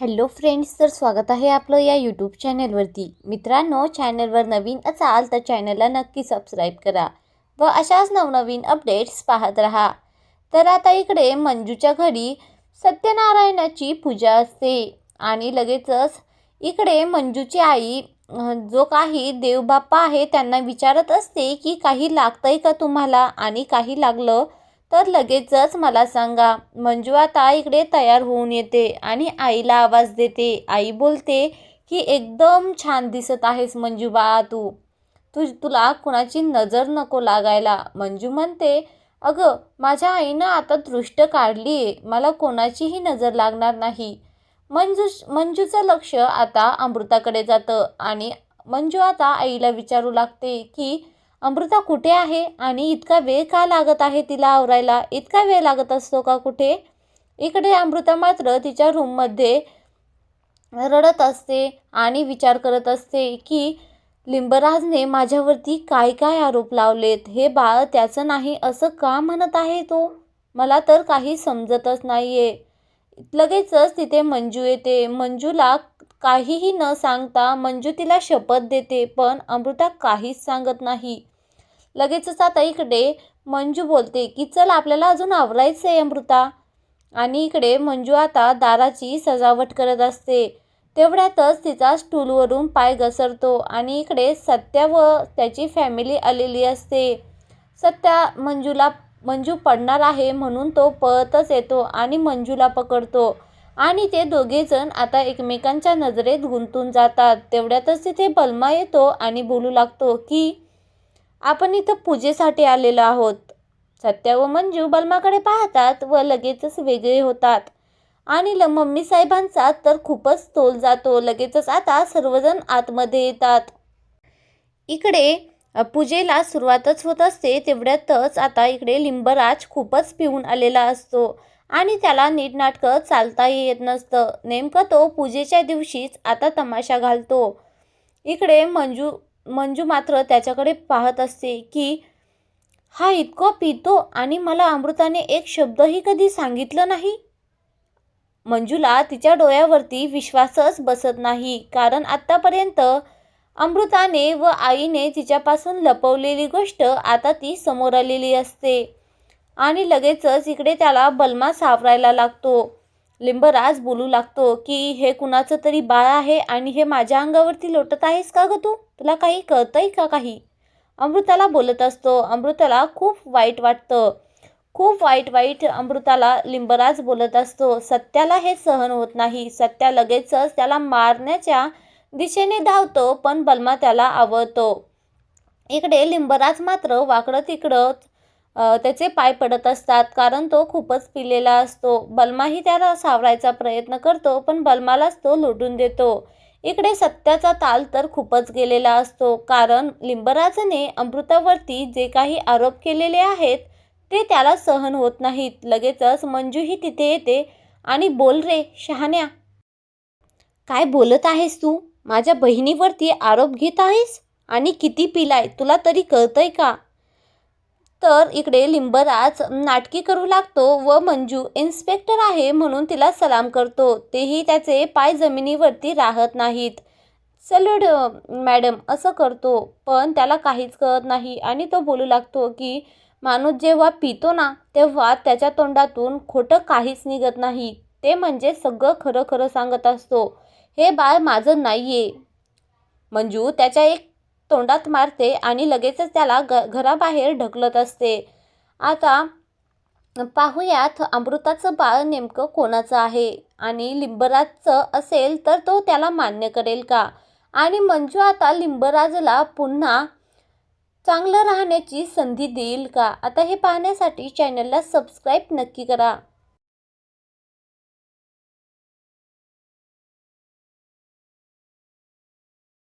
Hello friends तर स्वागत आहे आपलं या यूट्यूब चॅनलवरती मित्रांनो चॅनलवर नवीन असाल तर चॅनलला नक्की सबस्क्राईब करा व अशाच नवनवीन अपडेट्स पाहत राहा. तर आता इकडे मंजूच्या घरी सत्यनारायणाची पूजा असते आणि लगेचच इकडे मंजूची आई जो काही देवबाप्पा आहे त्यांना विचारत असते की काही लागतंय का तुम्हाला आणि काही लागलं? तर लगेचच मला सांगा मंजू आता इकडे तयार होऊन येते आणि आईला आवाज देते. आई बोलते की एकदम छान दिसत आहेस मंजूबा तू. तू तुला कुणाची नजर नको लागायला. मंजू म्हणते अगं माझ्या आईनं आता दृष्ट काढली आहे. मला कोणाचीही नजर लागणार नाही. मंजू मंजूचं लक्ष आता अमृताकडे जातं आणि मंजू आता आईला विचारू लागते की अमृता कुठे आहे आणि इतका वेळ का लागत आहे तिला आवरायला? इतका वेळ लागत असतो का कुठे? इकडे अमृता मात्र तिच्या रूममध्ये रडत असते आणि विचार करत असते की लिंबराजने माझ्यावरती काय काय आरोप लावलेत? हे बाळ त्याचं नाही असं का म्हणत आहे तो? मला तर काही समजतच नाही आहे लगेचच तिथे मंजू येते. मंजूला काहीही न सांगता मंजू तिला शपथ देते पण अमृता काहीच सांगत नाही. लगेचच आता इकडे मंजू बोलते की चल आपल्याला अजून आवरायचं आहे अमृता. आणि इकडे मंजू आता दाराची सजावट करत असते. तेवढ्यातच तिचा स्टूलवरून पाय घसरतो आणि इकडे सत्या व त्याची फॅमिली आलेली असते. सत्या मंजूला मंजू पडणार आहे म्हणून तो पळतच येतो आणि मंजूला पकडतो. आणि ते दोघेजण आता एकमेकांच्या नजरेत गुंतून जातात. तेवढ्यातच तिथे बलमा येतो आणि बोलू लागतो की आपण इथं पूजेसाठी आलेलो आहोत. सत्या व मंजू बलमाकडे पाहतात व लगेचच वेगळे होतात. आणि ल मम्मी साहेबांचा तर खूपच तोल जातो. लगेचच आता सर्वजण आतमध्ये येतात. इकडे पूजेला सुरुवातच होत असते तेवढ्यातच आता इकडे लिंबराज खूपच पिऊन आलेला असतो. आणि त्याला नीटनाटकं चालताही येत नसतं. नेमकं तो पूजेच्या दिवशीच आता तमाशा घालतो. इकडे मंजू मंजू मात्र त्याच्याकडे पाहत असते की हा इतकं पितो आणि मला अमृताने एक शब्दही कधी सांगितलं नाही? मंजूला तिच्या डोळ्यावरती विश्वासच बसत नाही. कारण आत्तापर्यंत अमृताने व आईने तिच्यापासून लपवलेली गोष्ट आता ती समोर आलेली असते. आणि लगेचच इकडे त्याला बलमा सावरायला लागतो. लिंबराज बोलू लागतो की हे कुणाचं तरी बाळ आहे आणि हे माझ्या अंगावरती लोटत आहेस का ग तू? तुला काही कळतंय का काही? अमृताला बोलत असतो. अमृताला खूप वाईट वाटतं. खूप वाईट वाईट अमृताला लिंबराज बोलत असतो. सत्याला हे सहन होत नाही. सत्या लगेचच त्याला मारण्याच्या दिशेने धावतो पण बलमा त्याला आवडतो इकडे लिंबराज मात्र वाकडं तिकडं त्याचे पाय पडत असतात. कारण तो खूपच पिलेला असतो. बलमाही त्याला सावरायचा प्रयत्न करतो पण बलमालाच तो लोटून देतो. इकडे सत्याचा ताल तर खूपच गेलेला असतो. कारण लिंबराजने अमृतावरती जे काही आरोप केलेले आहेत ते त्याला सहन होत नाहीत. लगेचच मंजूही तिथे येते आणि बोल रे शहाण्या. काय बोलत आहेस तू? माझ्या बहिणीवरती आरोप घेत आहेस? आणि किती पिलाय? तुला तरी कळतंय का? तर इकडे लिंबराज नाटकी करू लागतो व मंजू इन्स्पेक्टर आहे म्हणून तिला सलाम करतो. तेही त्याचे पाय जमिनीवरती राहत नाहीत. सल्यूट मॅडम असं करतो. पण त्याला काहीच कळत नाही आणि तो बोलू लागतो की माणूस जेव्हा पितो ना तेव्हा त्याच्या तोंडातून खोटं काहीच निघत नाही. ते म्हणजे सगळं खरं खरं सांगत असतो. हे बाळ माझं नाही आहे मंजू त्याच्या एक तोंडात मारते आणि लगेचच त्याला ग घराबाहेर ढकलत असते. आता पाहूयात अमृताचं बाळ नेमकं कोणाचं आहे? आणि लिंबराजचं असेल तर तो त्याला मान्य करेल का? आणि मंजू आता लिंबराजला पुन्हा चांगलं राहण्याची संधी देईल का? आता हे पाहण्यासाठी चॅनलला सबस्क्राईब नक्की करा.